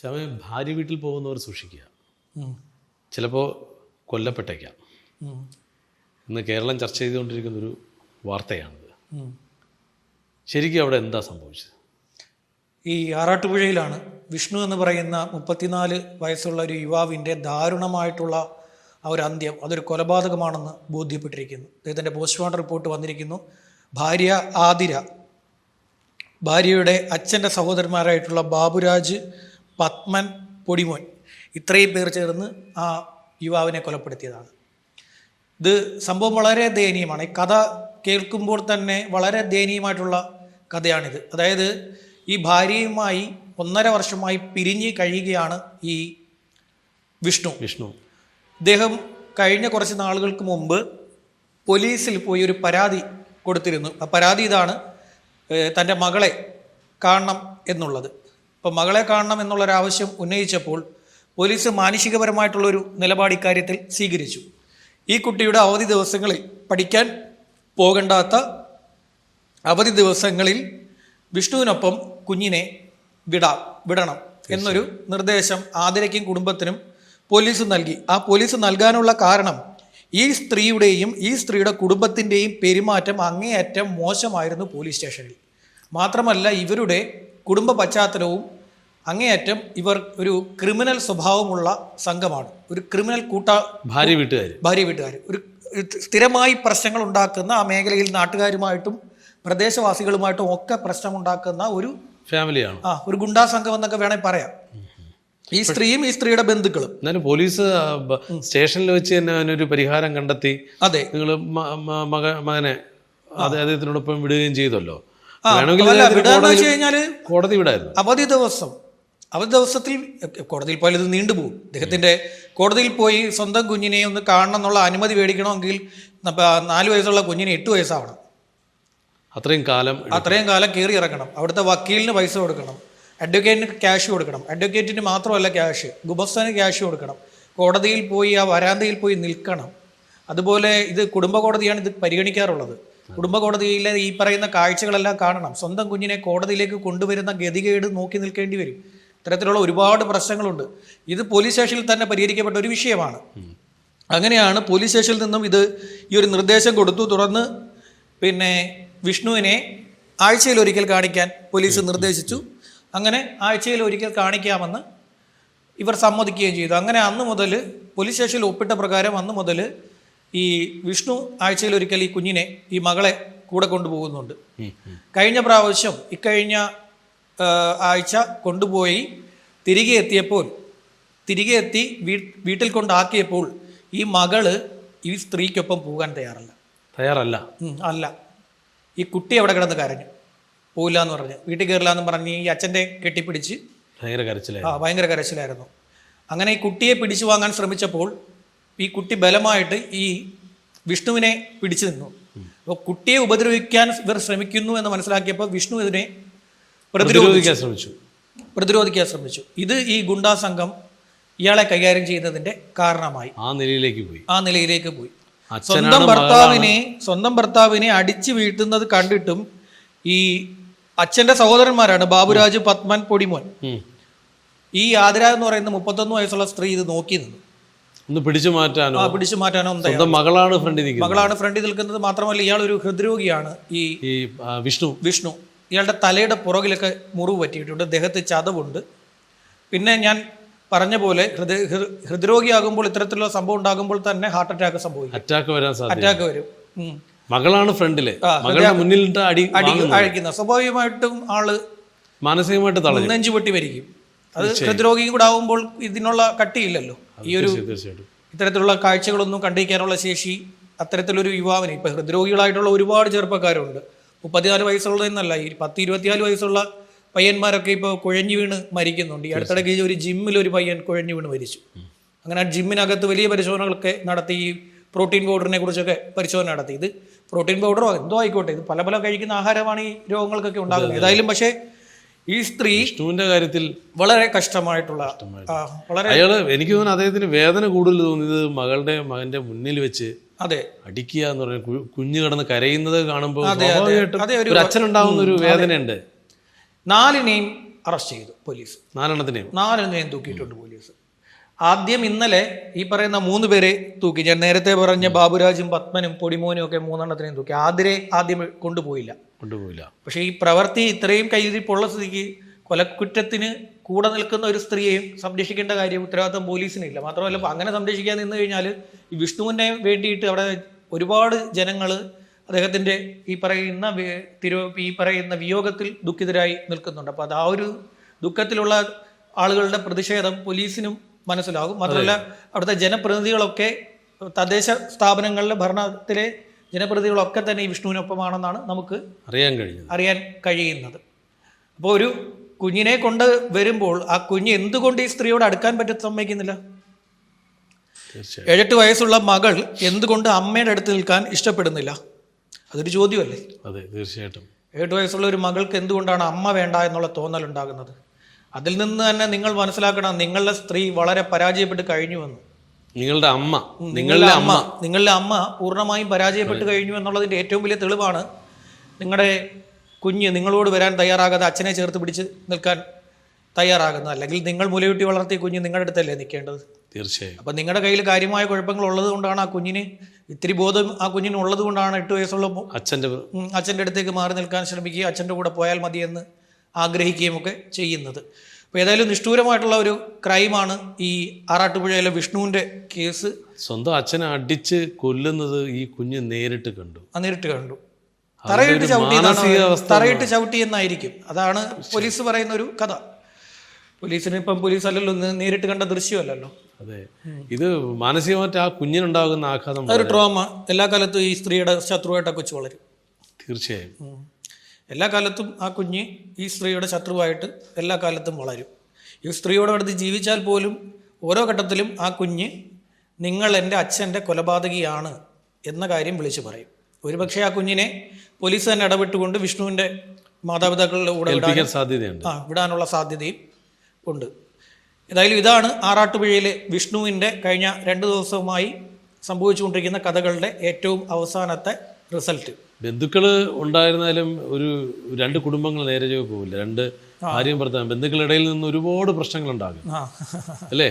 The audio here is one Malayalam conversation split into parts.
സമയം ഭാര്യ വീട്ടിൽ പോകുന്നവർ സൂക്ഷിക്കുക. ചിലപ്പോൾ കൊല്ലപ്പെട്ടേക്കാം. ഇന്ന് കേരളം ചർച്ച ചെയ്തുകൊണ്ടിരിക്കുന്ന ഒരു വാർത്തയാണിത്. ശരിക്കും അവിടെ എന്താ സംഭവിച്ചത്? ഈ ആറാട്ടുപുഴയിലാണ് വിഷ്ണു എന്ന് പറയുന്ന മുപ്പത്തിനാല് വയസ്സുള്ള ഒരു യുവാവിന്റെ ദാരുണമായിട്ടുള്ള ആ ഒരു അന്ത്യം അതൊരു കൊലപാതകമാണെന്ന് ബോധ്യപ്പെട്ടിരിക്കുന്നു. അദ്ദേഹത്തിന്റെ പോസ്റ്റ്മോർട്ടം റിപ്പോർട്ട് വന്നിരിക്കുന്നു. ഭാര്യ ആതിര ഭാര്യയുടെ അച്ഛന്റെ സഹോദരന്മാരായിട്ടുള്ള ബാബുരാജ് പത്മൻ പൊടിമോൻ ഇത്രയും പേർ ചേർന്ന് ആ യുവാവിനെ കൊലപ്പെടുത്തിയതാണ്. ഇത് സംഭവം വളരെ ദയനീയമാണ്. ഈ കഥ കേൾക്കുമ്പോൾ തന്നെ വളരെ ദയനീയമായിട്ടുള്ള കഥയാണിത്. അതായത് ഈ ഭാര്യയുമായി ഒന്നര വർഷമായി പിരിഞ്ഞ് കഴിയുകയാണ് ഈ വിഷ്ണു. വിഷ്ണു. ഇദ്ദേഹം കഴിഞ്ഞ കുറച്ച് നാളുകൾക്ക് മുമ്പ് പോലീസിൽ പോയി ഒരു പരാതി കൊടുത്തിരുന്നു. ആ പരാതി ഇതാണ് തന്റെ മകളെ കാണണം എന്നുള്ളത്. അപ്പോൾ മകളെ കാണണം എന്നുള്ളൊരാവശ്യം ഉന്നയിച്ചപ്പോൾ പോലീസ് മാനുഷികപരമായിട്ടുള്ളൊരു നിലപാട് ഇക്കാര്യത്തിൽ സ്വീകരിച്ചു. ഈ കുട്ടിയുടെ അവധി ദിവസങ്ങളിൽ പഠിക്കാൻ പോകണ്ടാത്ത അവധി ദിവസങ്ങളിൽ വിഷ്ണുവിനൊപ്പം കുഞ്ഞിനെ വിടാം വിടണം എന്നൊരു നിർദ്ദേശം ആതിരയ്ക്കും കുടുംബത്തിനും പോലീസ് നൽകി. ആ പോലീസ് നൽകാനുള്ള കാരണം ഈ സ്ത്രീയുടെയും ഈ സ്ത്രീയുടെ കുടുംബത്തിന്റെയും പെരുമാറ്റം അങ്ങേയറ്റം മോശമായിരുന്നു പോലീസ് സ്റ്റേഷനിൽ. മാത്രമല്ല ഇവരുടെ കുടുംബ പശ്ചാത്തലവും അങ്ങേയറ്റം ഇവർ ഒരു ക്രിമിനൽ സ്വഭാവമുള്ള സംഘമാണ്. ഒരു ക്രിമിനൽ കൂട്ട ഭാര്യ വീട്ടുകാർ ഭാര്യ വീട്ടുകാർ ഒരു സ്ഥിരമായി പ്രശ്നങ്ങൾ ഉണ്ടാക്കുന്ന ആ മേഖലയിൽ നാട്ടുകാരുമായിട്ടും പ്രദേശവാസികളുമായിട്ടും ഒക്കെ പ്രശ്നം ഉണ്ടാക്കുന്ന ഒരു ഫാമിലിയാണ്. ആ ഒരു ഗുണ്ടാ സംഘം എന്നൊക്കെ വേണമെങ്കിൽ പറയാം. ഈ സ്ത്രീയും ഈ സ്ത്രീയുടെ ബന്ധുക്കളും. എന്നാലും പോലീസ് സ്റ്റേഷനിൽ വെച്ച് തന്നെ അതിനൊരു പരിഹാരം കണ്ടെത്തി അതെ. നിങ്ങൾ മക മകനെ അദ്ദേഹത്തിനോടൊപ്പം വിടുകയും ചെയ്തല്ലോ. കോടതി വിടായിരുന്നു. അവധി ദിവസം അവധി ദിവസത്തിൽ കോടതിയിൽ പോയാൽ ഇത് നീണ്ടുപോകും അദ്ദേഹത്തിന്റെ കോടതിയിൽ പോയി സ്വന്തം കുഞ്ഞിനെ ഒന്ന് കാണണം എന്നുള്ള അനുമതി മേടിക്കണമെങ്കിൽ നാല് വയസ്സുള്ള കുഞ്ഞിന് എട്ട് വയസ്സാവണം. അത്രയും കാലം അത്രയും കാലം കയറി ഇറക്കണം അവിടുത്തെ വക്കീലിന് പൈസ കൊടുക്കണം. അഡ്വക്കേറ്റിന് ക്യാഷ് കൊടുക്കണം. അഡ്വക്കേറ്റിന് മാത്രമല്ല ക്യാഷ്. ഗുമസ്താന് ക്യാഷ് കൊടുക്കണം. കോടതിയിൽ പോയി ആ വരാന്തയിൽ പോയി നിൽക്കണം. അതുപോലെ ഇത് കുടുംബ കോടതിയാണ് ഇത് പരിഗണിക്കാറുള്ളത്. കുടുംബ കോടതിയിലെ ഈ പറയുന്ന കാഴ്ചകളെല്ലാം കാണണം. സ്വന്തം കുഞ്ഞിനെ കോടതിയിലേക്ക് കൊണ്ടുവരുന്ന ഗതികേട് നോക്കി നിൽക്കേണ്ടി വരും. ഇത്തരത്തിലുള്ള ഒരുപാട് പ്രശ്നങ്ങളുണ്ട്. ഇത് പോലീസ് സ്റ്റേഷനിൽ തന്നെ പരിഹരിക്കപ്പെട്ട ഒരു വിഷയമാണ്. അങ്ങനെയാണ് പോലീസ് സ്റ്റേഷനിൽ നിന്നും ഇത് ഈ ഒരു നിർദ്ദേശം കൊടുത്തു. തുടർന്ന് പിന്നെ വിഷ്ണുവിനെ ആഴ്ചയിൽ ഒരിക്കൽ കാണിക്കാൻ പോലീസ് നിർദ്ദേശിച്ചു. അങ്ങനെ ആഴ്ചയിൽ ഒരിക്കൽ കാണിക്കാമെന്ന് ഇവർ സമ്മതിക്കുകയും ചെയ്തു. അങ്ങനെ അന്ന് മുതൽ പോലീസ് സ്റ്റേഷനിൽ ഒപ്പിട്ട പ്രകാരം അന്ന് മുതൽ ഈ വിഷ്ണു ആഴ്ചയിൽ ഒരിക്കൽ ഈ കുഞ്ഞിനെ ഈ മകളെ കൂടെ കൊണ്ടുപോകുന്നുണ്ട്. കഴിഞ്ഞ പ്രാവശ്യം ഇക്കഴിഞ്ഞ ആഴ്ച കൊണ്ടുപോയി തിരികെ എത്തിയപ്പോൾ തിരികെ എത്തി വീട്ടിൽ കൊണ്ടാക്കിയപ്പോൾ ഈ മകൾ ഈ സ്ത്രീക്കൊപ്പം പോകാൻ തയ്യാറല്ല. തയ്യാറല്ല? അല്ല. ഈ കുട്ടി അവിടെ കിടന്ന് കരഞ്ഞു. പോകില്ല എന്ന് പറഞ്ഞു. വീട്ടിൽ കയറില്ല എന്ന് പറഞ്ഞ് ഈ അച്ഛന്റെ കെട്ടിപ്പിടിച്ച് ഭയങ്കര കരച്ചിലായി ആ ഭയങ്കര കരച്ചിലായിരുന്നു. അങ്ങനെ ഈ കുട്ടിയെ പിടിച്ചു വാങ്ങാൻ ശ്രമിച്ചപ്പോൾ ഈ കുട്ടി ബലമായിട്ട് ഈ വിഷ്ണുവിനെ പിടിച്ചു നിന്നു. അപ്പോൾ കുട്ടിയെ ഉപദ്രവിക്കാൻ ഇവർ ശ്രമിക്കുന്നു എന്ന് മനസ്സിലാക്കിയപ്പോൾ വിഷ്ണു ഇതിനെ പ്രതിരോധിക്കാൻ ശ്രമിച്ചു. പ്രതിരോധിക്കാൻ ശ്രമിച്ചു. ഇത് ഈ ഗുണ്ടാ സംഘം ഇയാളെ കൈകാര്യം ചെയ്യുന്നതിന്റെ കാരണമായി. ആ നിലയിലേക്ക് പോയി. ആ നിലയിലേക്ക് പോയി. സ്വന്തം ഭർത്താവിനെ സ്വന്തം ഭർത്താവിനെ അടിച്ചു വീഴ്ത്തുന്നത് കണ്ടിട്ടും ഈ അച്ഛന്റെ സഹോദരന്മാരാണ് ബാബുരാജ് പത്മൻ പൊടിമോൻ. ഈ ആതിര എന്ന് പറയുന്ന മുപ്പത്തൊന്ന് വയസ്സുള്ള സ്ത്രീ ഇത് നോക്കി നിന്നു ഒന്ന് പിടിച്ചു മാറ്റാനോ? ആ പിടിച്ചു മാറ്റാനോ മകളാണ് ഫ്രണ്ടിൽ നിൽക്കുന്നത്. മകളാണ് ഫ്രണ്ടിൽ നിൽക്കുന്നത് മാത്രമല്ല ഇയാൾ ഒരു ഹൃദ്രോഗിയാണ് ഈ വിഷ്ണു. വിഷ്ണു. ഇയാളുടെ തലയുടെ പുറകിലൊക്കെ മുറിവ് പറ്റിയിട്ടുണ്ട്. ദേഹത്ത് ചതവുണ്ട്. പിന്നെ ഞാൻ പറഞ്ഞ പോലെ ഹൃദയ ഹൃദ്രോഗിയാകുമ്പോൾ ഇത്തരത്തിലുള്ള സംഭവം ഉണ്ടാകുമ്പോൾ തന്നെ ഹാർട്ട് അറ്റാക്ക് സംഭവിക്കും. അറ്റാക്ക് വരാൻ സാധ്യത അറ്റാക്ക് വരും. മകളാണ് ഫ്രണ്ടിൽ. മുന്നിൽ മകളുടെ മുന്നിൽ അടി. അഴിക്കുന്ന. സ്വാഭാവികമായിട്ടും ആൾ മാനസികമായിട്ട് തളരും. നെഞ്ചു പൊട്ടി വരിക്കും അത് ഹൃദ്രോഗിയും കൂടെ ആവുമ്പോൾ ഇതിനുള്ള കട്ടിയില്ലല്ലോ. ഈ ഒരു ഇത്തരത്തിലുള്ള കാഴ്ചകളൊന്നും കണ്ടിരിക്കാനുള്ള ശേഷി അത്തരത്തിലൊരു യുവാവിന് ഇപ്പൊ ഹൃദ്രോഗികളായിട്ടുള്ള ഒരുപാട് ചെറുപ്പക്കാരുണ്ട്. മുപ്പത്തിനാല് വയസ്സുള്ളതെന്നല്ല ഈ പത്ത് ഇരുപത്തിനാല് വയസ്സുള്ള പയ്യന്മാരൊക്കെ ഇപ്പോൾ കുഴഞ്ഞു വീണ് മരിക്കുന്നുണ്ട്. ഈ അടുത്തിടയ്ക്ക് ഒരു ജിമ്മിൽ ഒരു പയ്യൻ കുഴഞ്ഞു വീണ് മരിച്ചു. അങ്ങനെ ആ ജിമ്മിനകത്ത് വലിയ പരിശോധനകളൊക്കെ നടത്തി ഈ പ്രോട്ടീൻ പൗഡറിനെ കുറിച്ചൊക്കെ പരിശോധന നടത്തി. ഇത് പ്രോട്ടീൻ പൗഡറോ എന്തോ ആയിക്കോട്ടെ ഇത് പല പല കഴിക്കുന്ന ആഹാരമാണ് ഈ രോഗങ്ങൾക്കൊക്കെ ഉണ്ടാകുന്നത്. ഏതായാലും പക്ഷേ ഈ സ്ത്രീ വിഷ്ണുവിന്റെ കാര്യത്തിൽ വളരെ കഷ്ടമായിട്ടുള്ള വളരെ അയാൾ എനിക്ക് തോന്നുന്നു അദ്ദേഹത്തിന് വേദന കൂടുതൽ തോന്നിയത് മകളുടെ മകന്റെ മുന്നിൽ വെച്ച് അതെ. അടിക്കുക എന്ന് പറഞ്ഞ കുഞ്ഞു കിടന്ന് കരയുന്നത് കാണുമ്പോൾ ഒരു- അച്ഛനുണ്ടാവുന്ന ഒരു വേദനയുണ്ട്. നാലിനെയും അറസ്റ്റ് ചെയ്തു പോലീസ്. നാലെണ്ണത്തിനെയും? നാലെണ്ണയും തൂക്കിയിട്ടുണ്ട് പോലീസ്. ആദ്യം ഇന്നലെ ഈ പറയുന്ന മൂന്ന് പേരെ തൂക്കി. ഞാൻ നേരത്തെ പറഞ്ഞ ബാബുരാജും പത്മനും പൊടിമോനും ഒക്കെ മൂന്നെണ്ണത്തിനെയും തൂക്കി. ആതിരെ ആദ്യം കൊണ്ടുപോയില്ല. കൊണ്ടുപോയില്ല. പക്ഷേ ഈ പ്രവൃത്തി ഇത്രയും കൈതിരിപ്പുള്ള സ്ഥിതിക്ക് കൊലക്കുറ്റത്തിന് കൂടെ നിൽക്കുന്ന ഒരു സ്ത്രീയെയും സംരക്ഷിക്കേണ്ട കാര്യം ഉത്തരവാദിത്വം പോലീസിനില്ല. മാത്രമല്ല അങ്ങനെ സംരക്ഷിക്കാൻ നിന്ന് കഴിഞ്ഞാൽ ഈ വിഷ്ണുവിനെ വേണ്ടിയിട്ട് അവിടെ ഒരുപാട് ജനങ്ങൾ അദ്ദേഹത്തിന്റെ ഈ പറയുന്ന തിരു ഈ പറയുന്ന വിയോഗത്തിൽ ദുഃഖിതരായി നിൽക്കുന്നുണ്ട്. അപ്പോൾ അത് ആ ഒരു ദുഃഖത്തിലുള്ള ആളുകളുടെ പ്രതിഷേധം പോലീസിനും മനസ്സിലാകും. മാത്രമല്ല അവിടുത്തെ ജനപ്രതിനിധികളൊക്കെ തദ്ദേശ സ്ഥാപനങ്ങളിലെ ഭരണത്തിലെ ജനപ്രതിനിധികളൊക്കെ തന്നെ ഈ വിഷ്ണുവിനൊപ്പമാണെന്നാണ് നമുക്ക് അറിയാൻ അറിയാൻ കഴിയുന്നത്. അപ്പോൾ ഒരു കുഞ്ഞിനെ കൊണ്ട് വരുമ്പോൾ ആ കുഞ്ഞ് എന്തുകൊണ്ട് ഈ സ്ത്രീയോട് അടുക്കാൻ പറ്റും സമ്മതിക്കുന്നില്ല? ഏഴെട്ട് വയസ്സുള്ള മകൾ എന്തുകൊണ്ട് അമ്മയുടെ അടുത്ത് നിൽക്കാൻ ഇഷ്ടപ്പെടുന്നില്ല? അതൊരു ചോദ്യമല്ലേ? അതെ തീർച്ചയായിട്ടും. ഏഴെട്ട് വയസ്സുള്ള ഒരു മകൾക്ക് എന്തുകൊണ്ടാണ് അമ്മ വേണ്ട എന്നുള്ള തോന്നൽ ഉണ്ടാകുന്നത് അതിൽ നിന്ന് തന്നെ നിങ്ങൾ മനസ്സിലാക്കണം നിങ്ങളുടെ സ്ത്രീ വളരെ പരാജയപ്പെട്ട് കഴിഞ്ഞുവെന്ന് നിങ്ങളുടെ അമ്മ നിങ്ങളുടെ അമ്മ നിങ്ങളുടെ അമ്മ പൂർണമായും പരാജയപ്പെട്ട് കഴിഞ്ഞു എന്നുള്ളതിന്റെ ഏറ്റവും വലിയ തെളിവാണ് നിങ്ങളുടെ കുഞ്ഞ് നിങ്ങളോട് വരാൻ തയ്യാറാകാതെ അച്ഛനെ ചേർത്ത് പിടിച്ച് നിൽക്കാൻ തയ്യാറാകുന്നത് അല്ലെങ്കിൽ നിങ്ങൾ മുലയൂട്ടി വളർത്തിയ കുഞ്ഞ് നിങ്ങളുടെ അടുത്തല്ലേ നിൽക്കേണ്ടത്? തീർച്ചയായും. അപ്പം നിങ്ങളുടെ കയ്യിൽ കാര്യമായ കുഴപ്പങ്ങൾ ഉള്ളത് കൊണ്ടാണ് ആ കുഞ്ഞിന് ഇത്തിരി ബോധം ആ കുഞ്ഞിന് ഉള്ളത് കൊണ്ടാണ് എട്ട് വയസ്സുള്ള അച്ഛന്റെ അച്ഛന്റെ അടുത്തേക്ക് മാറി നിൽക്കാൻ ശ്രമിക്കുകയും അച്ഛന്റെ കൂടെ പോയാൽ മതിയെന്ന് ആഗ്രഹിക്കുകയും ഒക്കെ ചെയ്യുന്നത്. അപ്പോൾ ഏതായാലും നിഷ്ഠൂരമായിട്ടുള്ള ഒരു ക്രൈമാണ് ഈ ആറാട്ടുപുഴയിലെ വിഷ്ണുവിന്റെ കേസ്. സ്വന്തം അച്ഛനെ അടിച്ച് കൊല്ലുന്നത് ഈ കുഞ്ഞ് നേരിട്ട് കണ്ടു. ആ നേരിട്ട് കണ്ടു. തറയിട്ട് ചവിട്ടി തറയിട്ട് ചവിട്ടി എന്നായിരിക്കും. അതാണ് പോലീസ് പറയുന്ന ഒരു കഥ. പോലീസിന് ഇപ്പം പോലീസ് അല്ലല്ലോ നേരിട്ട് കണ്ട ദൃശ്യമല്ലല്ലോ. അതെ. ഇത് മാനസികമായിട്ട് ആ കുഞ്ഞിനുണ്ടാകുന്ന ആഘാതം ഒരു ട്രോമ എല്ലാ കാലത്തും ഈ സ്ത്രീയുടെ ശത്രുവായിട്ട് ആ കൊച്ചു വളരും. തീർച്ചയായും. എല്ലാ കാലത്തും ആ കുഞ്ഞ് ഈ സ്ത്രീയുടെ ശത്രുവായിട്ട് എല്ലാ കാലത്തും വളരും. ഈ സ്ത്രീയോടടുത്ത് ജീവിച്ചാൽ പോലും ഓരോ ഘട്ടത്തിലും ആ കുഞ്ഞ് നിങ്ങൾ എന്റെ അച്ഛന്റെ കൊലപാതകിയാണ് എന്ന കാര്യം വിളിച്ചു പറയും. ഒരുപക്ഷെ ആ കുഞ്ഞിനെ പോലീസ് തന്നെ ഇടപെട്ടുകൊണ്ട് വിഷ്ണുവിന്റെ മാതാപിതാക്കളുടെ കൂടെ സാധ്യതയുണ്ട്. ആ വിടാനുള്ള സാധ്യതയും ഉണ്ട്. ഏതായാലും ഇതാണ് ആറാട്ടുപുഴയിലെ വിഷ്ണുവിന്റെ കഴിഞ്ഞ രണ്ട് ദിവസവുമായി സംഭവിച്ചുകൊണ്ടിരിക്കുന്ന കഥകളുടെ ഏറ്റവും അവസാനത്തെ റിസൾട്ട്. ബന്ധുക്കൾ ഉണ്ടായിരുന്നാലും ഒരു രണ്ട് കുടുംബങ്ങൾ നേരെ ചൊവ്വെ പോകില്ല രണ്ട് ഭാര്യയും ഭർത്താവും. ബന്ധുക്കളിടയിൽ നിന്ന് ഒരുപാട് പ്രശ്നങ്ങൾ ഉണ്ടാകും അല്ലേ?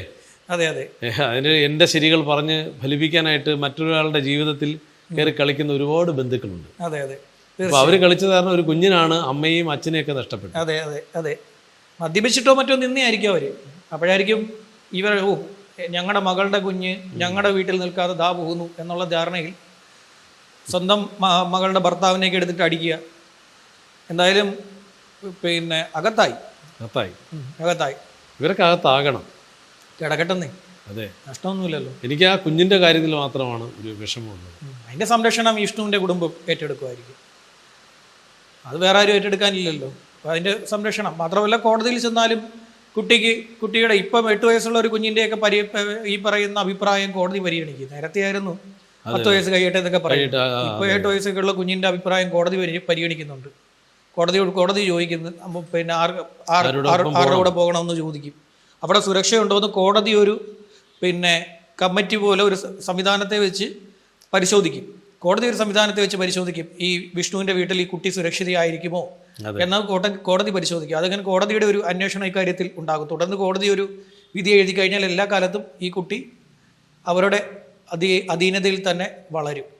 അതെ അതെ. അതിന് എന്റെ ശരികൾ പറഞ്ഞ് ഫലിപ്പിക്കാനായിട്ട് മറ്റൊരാളുടെ ജീവിതത്തിൽ കയറി കളിക്കുന്ന ഒരുപാട് ബന്ധുക്കളുണ്ട്. അതെ അതെ. അപ്പൊ അവർ കളിച്ചത് കാരണം ഒരു കുഞ്ഞിനാണ് അമ്മയും അച്ഛനെയൊക്കെ നഷ്ടപ്പെട്ടത്. അതെ അതെ അതെ. മദ്യപിച്ചിട്ടോ മറ്റോ നിന്നെയായിരിക്കും അവർ. അപ്പോഴായിരിക്കും ഇവർ ഓ ഞങ്ങളുടെ മകളുടെ കുഞ്ഞ് ഞങ്ങളുടെ വീട്ടിൽ നിൽക്കാതെ ദാ പോകുന്നു എന്നുള്ള ധാരണയിൽ സ്വന്തം മകളുടെ ഭർത്താവിനെയൊക്കെ എടുത്തിട്ട് അടിക്കുക. എന്തായാലും പിന്നെ അകത്തായി. അകത്തായി. അകത്തായി. ഇവരൊക്കെ അകത്താകണം. കിടക്കട്ടെന്നേ. അതെ. നഷ്ടമൊന്നുമില്ലല്ലോ. എനിക്ക് ആ കുഞ്ഞിന്റെ കാര്യത്തിൽ മാത്രമാണ് ഒരു വിഷമമുള്ളത്. അതിന്റെ സംരക്ഷണം വിഷ്ണുവിന്റെ കുടുംബം ഏറ്റെടുക്കുമായിരിക്കും. അത് വേറെ ആരും ഏറ്റെടുക്കാനില്ലല്ലോ. അപ്പോൾ അതിന്റെ സംരക്ഷണം. മാത്രമല്ല കോടതിയിൽ ചെന്നാലും കുട്ടിക്ക് കുട്ടിയുടെ ഇപ്പം എട്ട് വയസ്സുള്ള ഒരു കുഞ്ഞിന്റെയൊക്കെ പരി ഈ പറയുന്ന അഭിപ്രായം കോടതി പരിഗണിക്കും. നേരത്തെ ആയിരുന്നു പത്ത് വയസ്സ് കഴിയട്ടെ എന്നൊക്കെ പറയും. ഇപ്പോൾ എട്ട് വയസ്സൊക്കെ ഉള്ള കുഞ്ഞിന്റെ അഭിപ്രായം കോടതി പരിഗണിക്കുന്നുണ്ട്. കോടതി കോടതി ചോദിക്കുന്നു പിന്നെ ആർ ആരുടെ കൂടെ പോകണമെന്ന് ചോദിക്കും. അവിടെ സുരക്ഷയുണ്ടോ എന്ന് കോടതി ഒരു പിന്നെ കമ്മിറ്റി പോലെ ഒരു സംവിധാനത്തെ വെച്ച് പരിശോധിക്കും. കോടതി ഒരു സംവിധാനത്തെ വെച്ച് പരിശോധിക്കും. ഈ വിഷ്ണുവിന്റെ വീട്ടിൽ ഈ കുട്ടി സുരക്ഷിതയായിരിക്കുമോ. എന്നാൽ കോടതി കോടതി പരിശോധിക്കും. അതങ്ങനെ കോടതിയുടെ ഒരു അന്വേഷണം ഇക്കാര്യത്തിൽ ഉണ്ടാകും. തുടർന്ന് കോടതി ഒരു വിധി എഴുതി കഴിഞ്ഞാൽ എല്ലാ കാലത്തും ഈ കുട്ടി അവരുടെ അധീ അധീനതയിൽ തന്നെ വളരും.